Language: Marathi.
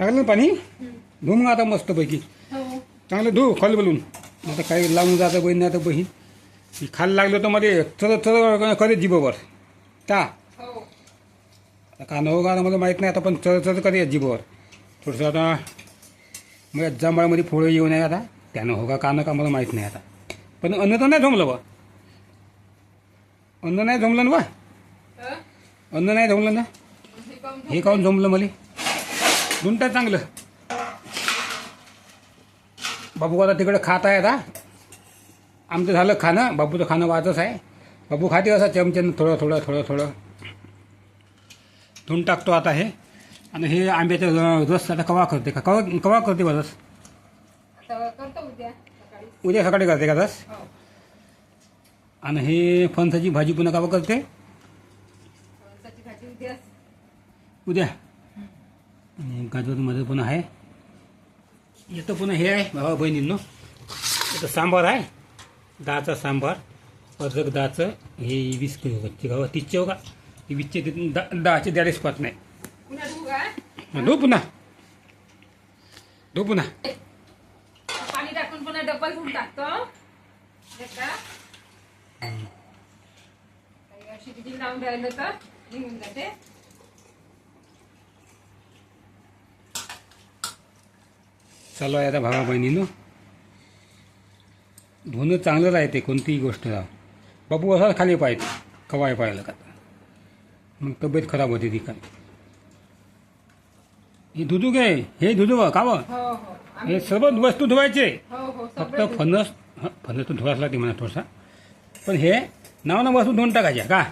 टाकलं ना पाणी? धु मग आता मस्तपैकी. हो. चांगलं धु खाली बोलून. आता काही लावून जातं बहीण नाही तर बहीण. खाली लागलं तर मध्ये चल चल करे जिबोवर ता. हो. आता का नवं का मला माहीत नाही आता पण चढ चढ करे जिबोवर थोडंसं आता मग जंबाळमध्ये फोळं येऊ नये आता. त्यानं हो का कानं का मला माहीत नाही आता. पण अन्न तर नाही जमलं बा. अन्न नाही जमलं ना बा? अन्न नाही जमलं ना. हे काहून हे काऊन जमलं मला? दुंटा चांगलं. बाबू आता तिकडे खात आहे आता. आमचं झालं खाणं बाबूचं खाणं वाचच आहे. बाबू खाते असं चमच्यानं थोडं थोडं थोडं थोडं. धुवून टाकतो आता हे. आणि हे आंब्याचं रस आता कवा करते का? कवा कवा करते बा रस? उद्या सकाळी. करते का रस? हो. आणि हे फणसाची भाजी पुन्हा कवा करते? उद्या. गाजरमध्ये पुन्हा आहे. येतं पुन्हा हे आहे भावा बहिणींनो. इथं सांबार आहे. दहाचा सांबार अद्रक दहाचं हे वीस किलो गावा तीसचे हो का? वीसचे दा दहाचे द्यायलाच पाहत नाही. धु पुन्हा. धु पुन्हा. पाणी टाकून पुन्हा डबल धुवून टाकतो. लावून राहिलं तर निघून जाते. चालू आहे आता भावा बहिणीनं. धुणं चांगलं राहते कोणतीही गोष्ट. राह बाबू असाच खाली पाहिजे कवाय पाहिलं का? मग तब्येत खराब होते ती काय हे धुतू घे हे का कावं हो हो. हे सर्व वस्तू धुवायचे. हो फक्त फणस फणस तर धुवाच लागते म्हणा थोडासा. पण हे नाव ना वस्तू धुवून टाकायच्या का?